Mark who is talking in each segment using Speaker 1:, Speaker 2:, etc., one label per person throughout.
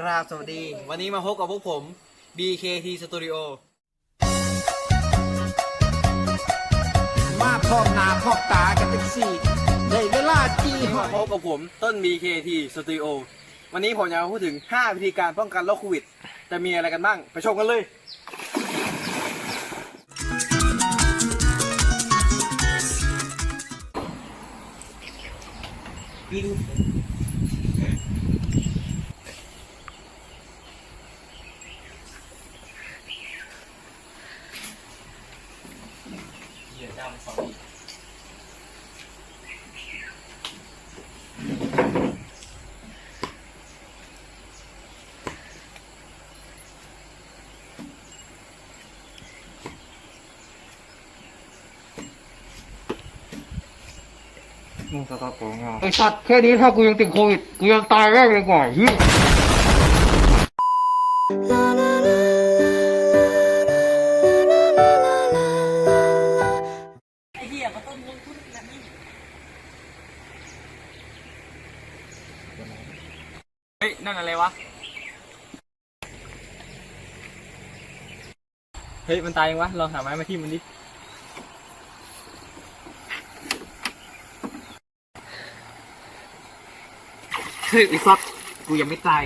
Speaker 1: กราบสวัสดี วันนี้มาพบกับพวกผม BKT Studio
Speaker 2: มาพร้อมหน้าพร้อมตากันทั้งสี่ได้เวลาจี้หอ
Speaker 1: มายพบกับผมต้น BKT Studio วันนี้ผมจะมาพูดถึง 5 วิธีการป้องกันโรคโควิด จะมีอะไรกันบ้าง ไปชมกันเลย
Speaker 2: ไอสัตว์แค่นี้ถ้ากูยังติดโควิดกูยังตายแรกเลยกว่าเฮีย
Speaker 1: เฮ้ย นั่นอะไรวะ เฮ้ย มันตายยังวะ ลองหาไม้มาที่มันดิ
Speaker 2: เฮ้ยไอสัตว์กูยังไม่ตาย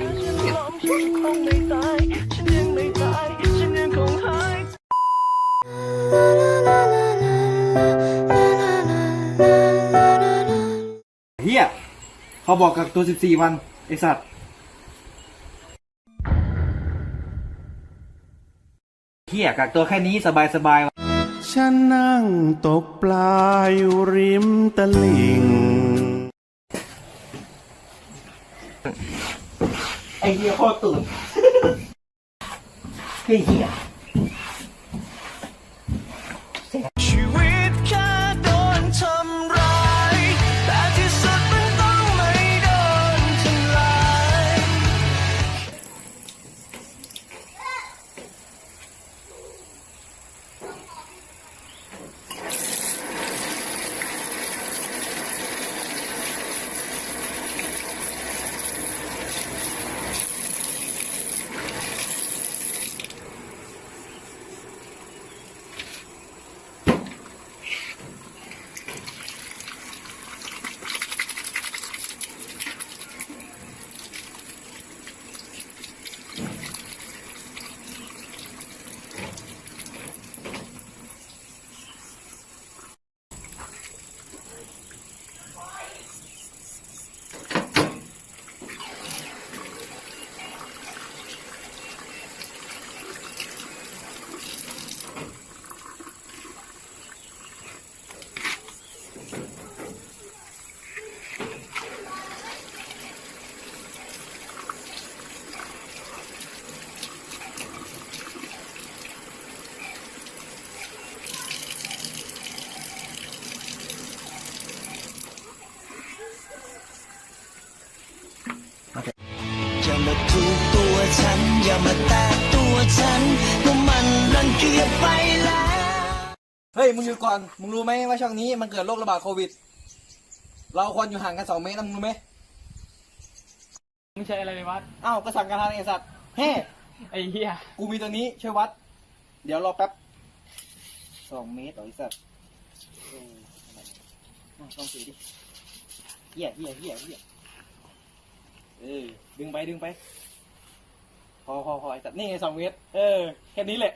Speaker 3: คงไม่ตาย
Speaker 1: เขาบอกกักตัว14วันไอสัตว์เฮียกักตัวแค่นี้สบายสบาย
Speaker 4: ฉันนั่งตกปลาอยู่ริมตลิ่ง
Speaker 1: ไอเฮียโคตรตื่นเฮียเฮี
Speaker 3: ย อย่ามาถูกตัวฉัน อย่ามาแตะตัวฉันเพราะมันรังเกียจไปแล้ว
Speaker 1: เฮ้ย มึงอยู่ก่อน มึงรู้ไหมว่าช่วงนี้มันเกิดโรคระบาดโควิด เราควรอยู่ห่างกัน2เมตรนะมึงรู้ไหม
Speaker 5: ไม่ใช่อะไรเลยวัด
Speaker 1: อ้าวก็สั่งการทางไอสัตว์เฮ้
Speaker 5: ไอ้เหี้ย
Speaker 1: กูมีตัวนี้ช่วยวัด เดี๋ยวรอแป๊บสองเมตรเหรอไอสัตว์เอออะไรอะลองถือดิเหี้ยเหี้ยเหี้ยเหี้ย เออ ดึงไปดึงไป พอพอพอไอสัตว์นี่ไงสองเมตร เออ แค่นี้แหละ